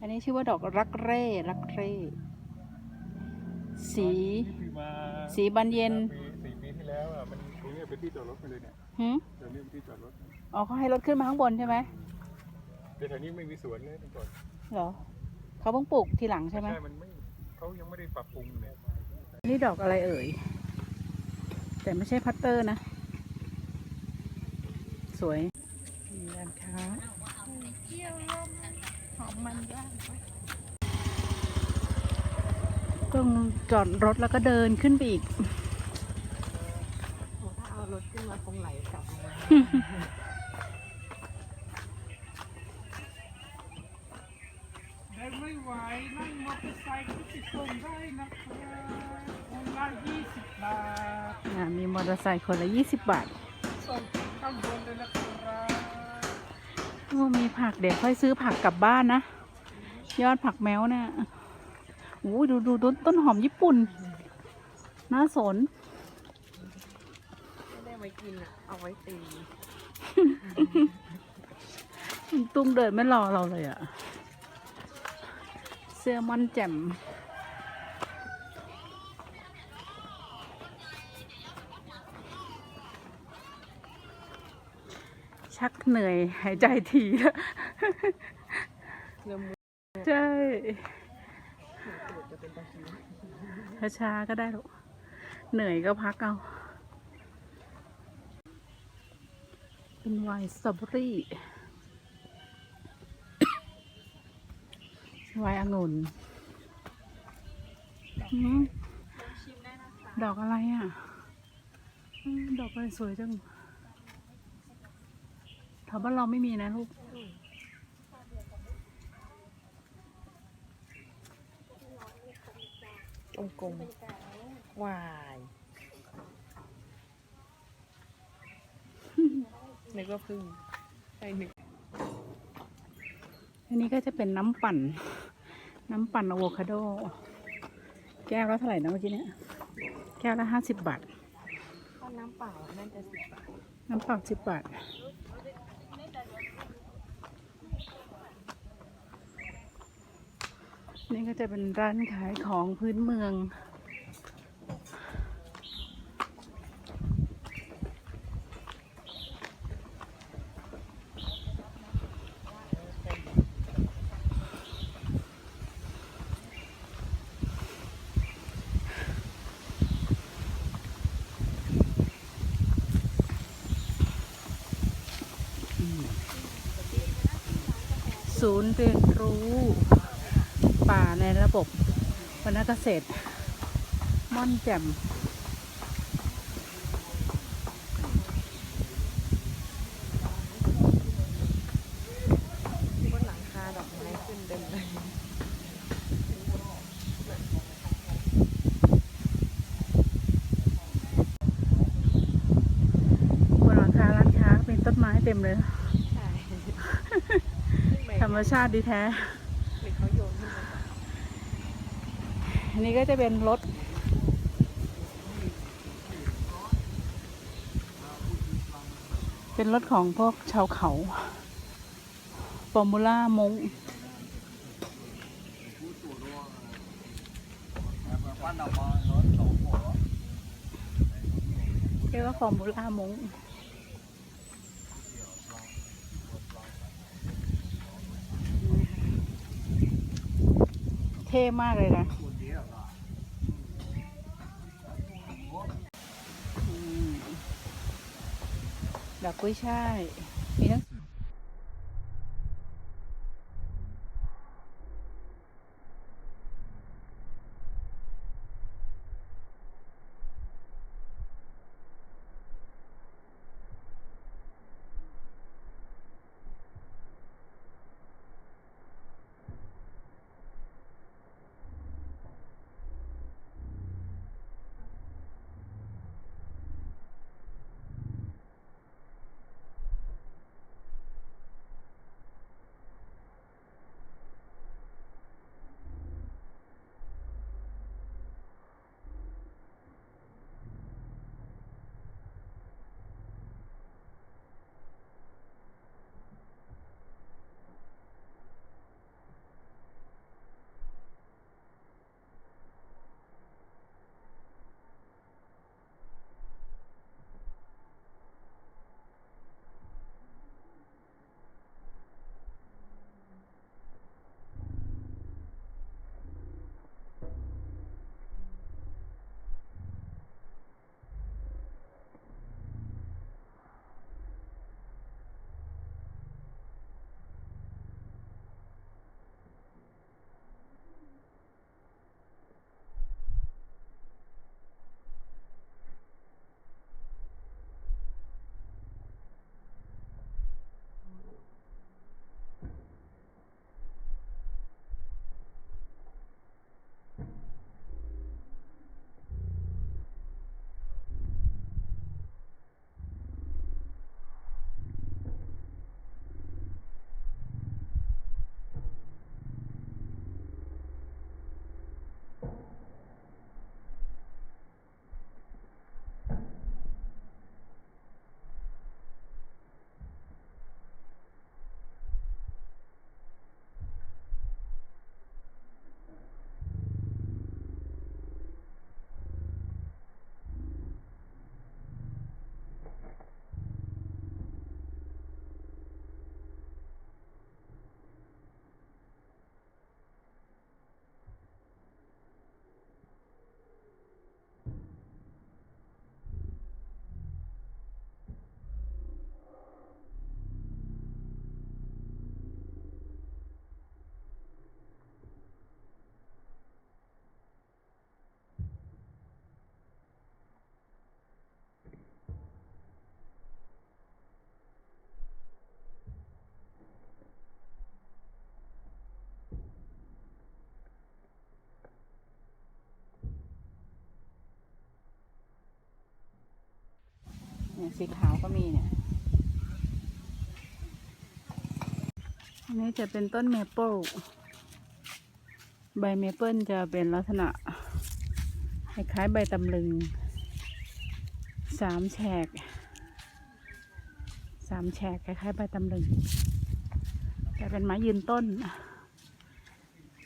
อันนี้ชื่อว่าดอกรักเร่รักเร่ สีที่มาสีบานเย็นปีสี่ปีที่แล้วอะมันตรงนี้เป็นที่จอดรถไปเลยเนี่ยหืมเดี๋ยวนี้เป็นที่จอดรถอ๋อเขาให้รถขึ้นมาข้างบนใช่ไหมแต่แถวนี้ไม่มีสวนเลยตั้งก่อนเหรอเขาเพิ่งปลูกทีหลังใช่ไหมใช่มันไม่เขายังไม่ได้ปรับปรุงเนี่ยนี่ดอกอะไรเอ่ย แต่ไม่ใช่พัตเตอร์นะ สวยมีร้านค้า หอมมันย่างต้องจอดรถแล้วก็เดินขึ้นไปอีก ถ้าเอารถขึ้นมาคงไหลกลับมาเดินไม่ไหวนั่งมอเตอร์ไซค์ก็ติดส่งได้นะครับคนละยี่สิบบาท อ่ามีมอเตอร์ไซค์คนละยี่สิบบาท มีผักเดี๋ยวค่อยซื้อผักกลับบ้านนะ ยอดผักแมวเนี่ยโอ้ยดูดูต้นต้นหอมญี่ปุ่น น่าสนไม่ได้ไว้กินอะเอาไว้ตีตุ้งเดินไม่รอเราเลยอะเสื้อมันแจ่ม ชักเหนื่อยหายใจทีแล้วเริ่มมือใช่ตูดจะเป็นตะคริวช้าๆก็ได้หรอกเหนื่อยก็พักเอา เป็นไวน์สตรอเบอรี่ไวน์องุ่นหืมดอกอะไรอะอืมดอกอะไรสวยจัง แถวบ้านเราไม่มีนะลูกองกงวายนึกว่าพึ่งใช่นึกอันนี้ก็จะเป็นน้ำปั่น น้ำปั่นอะโวคาโด แก้วละเท่าไหร่นะเมื่อกี้เนี่ย แก้วละห้าสิบบาทถ้าน้ำเปล่าน่าจะสิบบาท น้ำเปล่าสิบบาท นี่ก็จะเป็นร้านขายของพื้นเมือง ศูนย์เรียนรู้ ระบบวรรณเกษตร ม่อนแจ่มบนหลังคาดอกไม้ขึ้นเต็มเลยบนหลังคาร้านค้าเป็นต้นไม้เต็มเลยใช่ธรรมชาติดีแท้ หรือเขาโยนขึ้นมา อันนี้ก็จะเป็นรถ เป็นรถของพวกชาวเขาฟอร์มูล่ามงเรียกว่าฟอร์มูล่ามงเท่มากเลยนะอืม ดอกกุ้ยช่าย มีทั้ง สีขาวก็มีเนี่ย อันนี้จะเป็นต้นเมเปิล ใบเมเปิลจะเป็นลักษณะคล้ายๆใบตำลึง สามแฉก สามแฉกคล้ายๆใบตำลึง แต่เป็นไม้ยืนต้น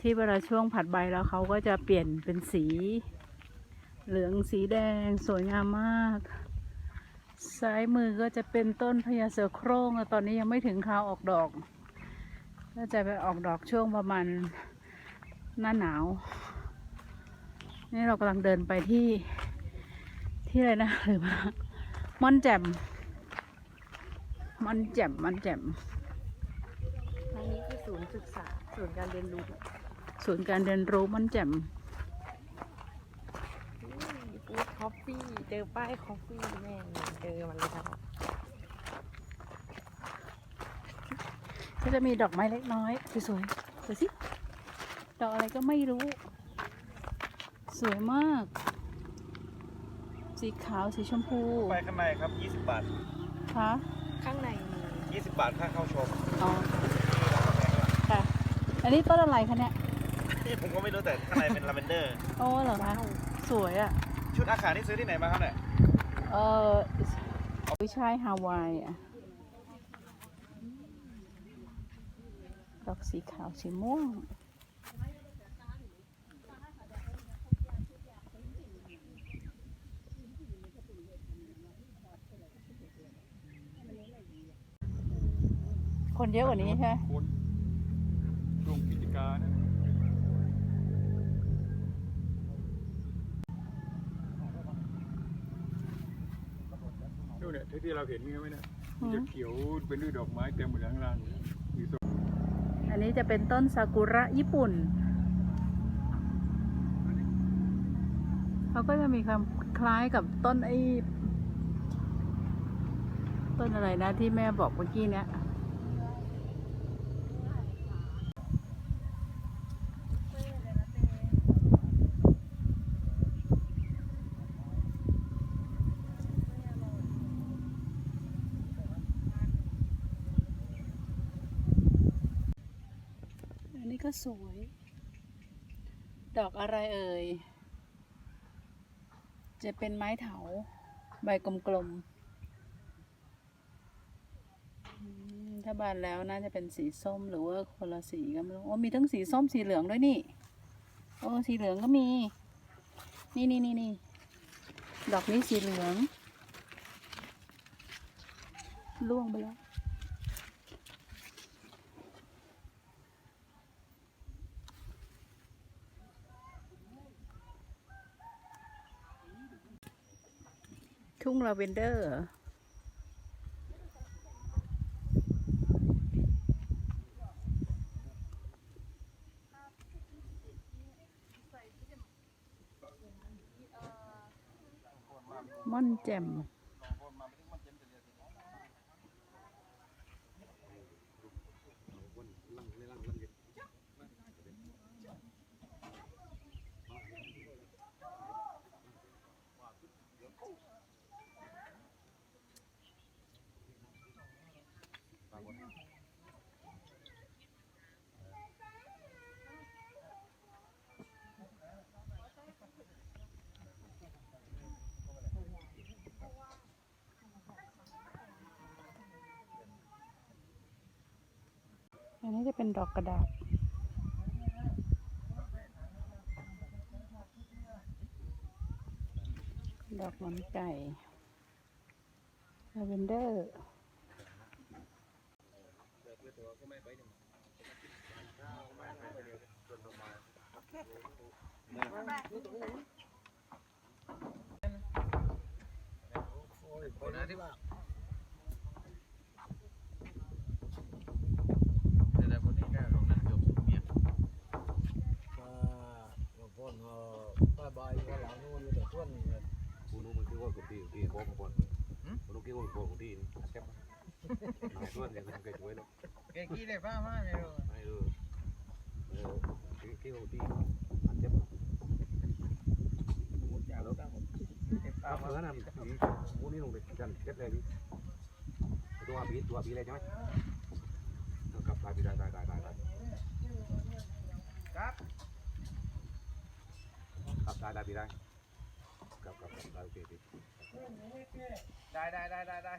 ที่เวลาช่วงผัดใบแล้วเขาก็จะเปลี่ยนเป็นสี เหลืองสีแดงสวยงามมาก ซ้ายมือก็จะเป็นต้นพญาเสือโคร่งแต่ตอนนี้ยังไม่ถึงคราวออกดอก ก็จะไปออกดอกช่วงประมาณหน้าหนาว นี่เรากำลังเดินไปที่ที่อะไรนะหรือว่าม่อนแจ่มม่อนแจ่มม่อนแจ่มทางนี้คือศูนย์ศึกษาศูนย์การเรียนรู้ศูนย์การเรียนรู้ม่อนแจ่มฟูดคอฟฟี่เจอป้ายคอฟฟี่แม่ง เจอมันเลยครับก็จะมีดอกไม้เล็กน้อยสวยๆดูสิดอกอะไรก็ไม่รู้ สวยมาก สีขาวสีชมพูไปข้างในครับ 20 บาท คะข้างในมี20 บาทค่าเข้าชมอ๋อค่ะ อันนี้ต้นอะไรคะเนี่ยนี่ผมก็ไม่รู้แต่ข้างในเป็นลาเวนเดอร์ โอ้เหรอคะสวยอะ ชุดอาคารที่ซื้อที่ไหนมาครับเนี่ย เออวิชัยฮาวายอะดอกสีขาวสีม่วง คนเยอะกว่านี้ใช่ไหม คนช่วงกิจการนะ นู่นเนี่ยที่ที่เราเห็นนี่ไหมเนี่ยมันจะเขียวเป็นด้วยดอกไม้เต็มหมดทั้งล่างเลยสีส้มอันนี้จะเป็นต้นซากุระญี่ปุ่นเขาก็จะมีความคล้ายกับต้นไอ้ต้นอะไรนะที่แม่บอกเมื่อกี้เนี้ย ก็สวย ดอกอะไรเอ่ย จะเป็นไม้เถา ใบกลมๆ ถ้าบานแล้วน่าจะเป็นสีส้มหรือว่าคนละสีก็ไม่รู้ โอ้มีทั้งสีส้มสีเหลืองด้วยนี่ โอ้สีเหลืองก็มี นี่นี่นี่นี่ดอกนี้สีเหลือง ล่วงไปแล้ว ทุ่งลาเวนเดอร์ม่อนแจ่ม นนี้จะเป็นดอกกระดาษดอกหมอนไก่ลาเวนเดอร์พ่น bayi kalau nu ni dah tuan ni. Bunuh mesti kau kopi, kopi kau kau pun. Bunuh kau kau kopi, siap. Nah tuan yang nak kau cuit lo. Kau kira apa mana ni lo? Ayo, kau kopi, siap. Halo. Apa kan? Bunuh ni lomba jalan siap lagi. Tua bi, tua bi lagi macam. Kau kapal bi dah dah dah dah. Kap. ได้ป้ามากเลยไม่รู้เออกี่กี่ว่าตีอันแซ่บหมดยาแล้วตั้งหมดเก็บป้ามาอนั่นมูนี่ลงไปกันเก็บเลยพี่ตัวปีตัวปีเลยใช่ไหมกลับได้ได้ได้ได้ได้ครับกลับได้ได้พี่ได้กลับกลับกลับได้โอเคพี่ได้ได้ได้ได้ได้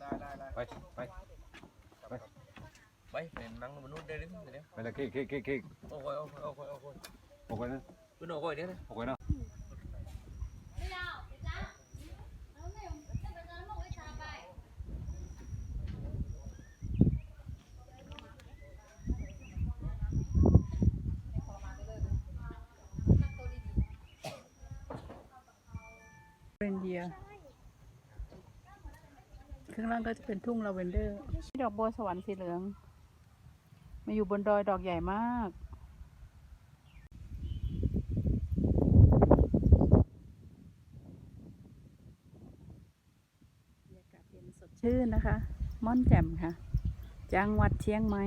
ได้ได้ได้ไปไปไปเป็นนั่งมนุษย์ได้หรือเปล่าไปเลยเค้กเค้กเค้กเค้กโอ้ยโอ้ยโอ้ยโอ้ยโอ้ยโอเคนะคุณโอ้ยเดี๋ยวนะโอเคนะ ยข้างล่างก็จะเป็นทุ่งลาเวนเดอร์นี่ดอกบัวสวรรค์สีเหลือง มาอยู่บนดอยดอกใหญ่มากบรรยากาศเย็นสดชื่นนะคะ ม่อนแจ่มค่ะ จังหวัดเชียงใหม่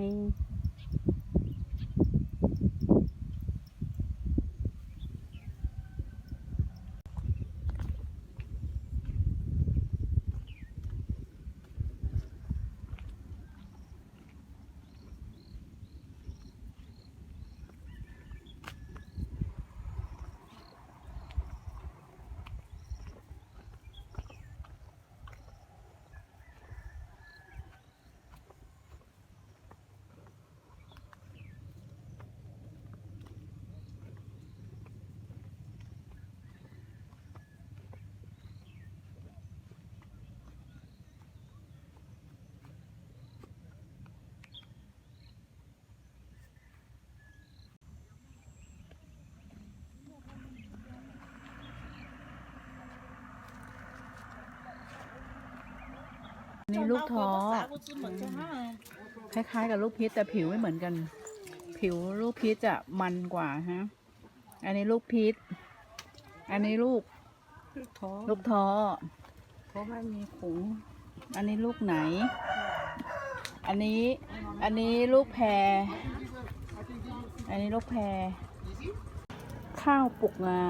นี่ลูกท้อคล้ายๆ กับลูกพีชแต่ผิวไม่เหมือนกัน ผิวลูกพีชจะมันกว่าฮะ อันนี้ลูกพีชอันนี้ลูกท้อลูกท้อเพราะว่ามีขุงอันนี้ลูกไหน อันนี้ อันนี้ลูกแพร อันนี้ลูกแพร ข้าวปลุกงา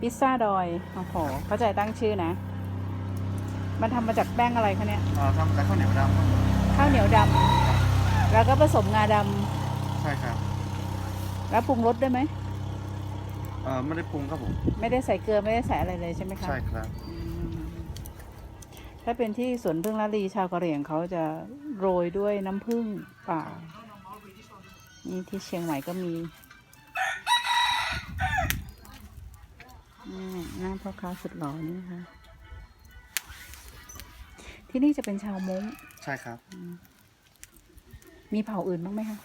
พิซซ่าดอย โอ้โห เข้าใจตั้งชื่อนะ มันทำมาจากแป้งอะไรคะเนี่ยอ่าทำจากข้าวเหนียวดำครับข้าวเหนียวดำแล้วก็ผสมงาดใช่ครับำแล้วปรุงรสด้วยไหม เอ่อไม่ได้ปรุงครับผมไม่ได้ใส่เกลือไม่ได้ใส่อะไรเลยใช่ไหมคะใช่ครับ อืมถ้าเป็นที่สวนพึ่งละลีชาวกะเหรี่ยงเขาจะโรยด้วยน้ำผึ้งป่า นี่ที่เชียงใหม่ก็มีนี่หน้าพ่อค้าสุดหล่อนี่นะคะ ที่นี่จะเป็นชาวม้งใช่ครับมีเผ่าอื่นบ้างไหมคะ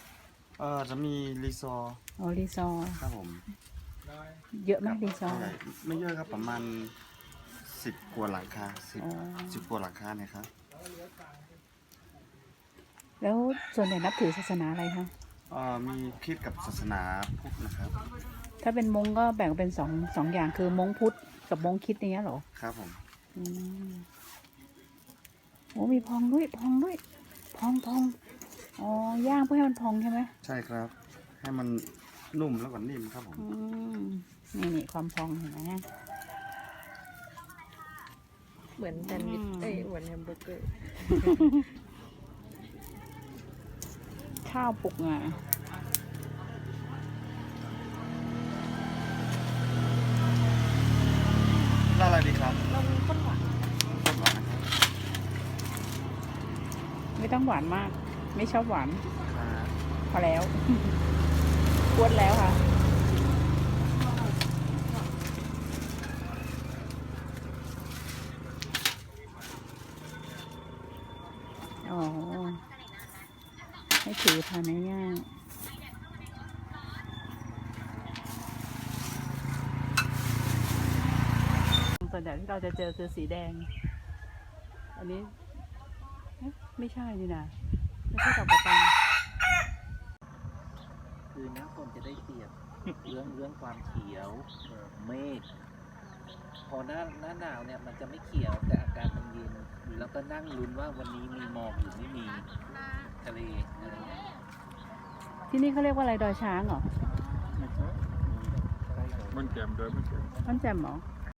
เอ่อจะมีรีซอร์อ๋อรีซอร์ครับผมเยอะไหมรีซอร์ใหญ่ไม่เยอะครับประมาณสิบกว่าหลังคาสิบอ๋อ สิบกว่าหลังคาเนี่ยครับแล้วส่วนใหญ่นับถือศาสนาอะไรคะเอ่อมีคริดกับศาสนาพุทธนะครับถ้าเป็นมงก็แบ่งเป็นสองสองอย่างคือมงพุทธกับมงคริดอย่างเงี้ยเหรอครับผม อืม โอ้มีพองด้วยพองด้วยพองพองอ๋อย่างเพื่อให้มันพองใช่ไหมใช่ครับ ให้มันนุ่มแล้วก็นิ่มครับผมอืมนี่นี่ความพองเห็นไหมเหมือนแซนด์วิชอืมเอ้ยเหมือนแฮมเบอร์เกอร์ข้าวปลุกงาแล้วอะไรดีครับ เรามีข้นหวาน ต้นหวานนะครับ ไม่ ต้องหวานมาก ไม่ชอบหวานครับพอแล้วกวนแล้วค่ะ อ๋อ ให้ถือทานง่ายๆส่วนใหญ่ที่เราจะเจอคือสีแดง อันนี้เอ๊ะ ไม่ใช่นี่นะไม่ใช่ดอกกระตังคือน้ำฝนจะได้เปรียบเรื่องเรื่องความเขียวเมฆพอหน้าหน้าหนาวเนี่ยมันจะไม่เขียวแต่อากาศมันเย็นแล้วก็นั่งลุ้นว่าวันนี้มีหมอกหรือไม่มีทะเลอะไรเงี้ยที่นี่เขาเรียกว่าอะไรดอยช้างเหรอไม่ใช่มันแจ่มเลยมันแจ่มมันแจ่มเหรอ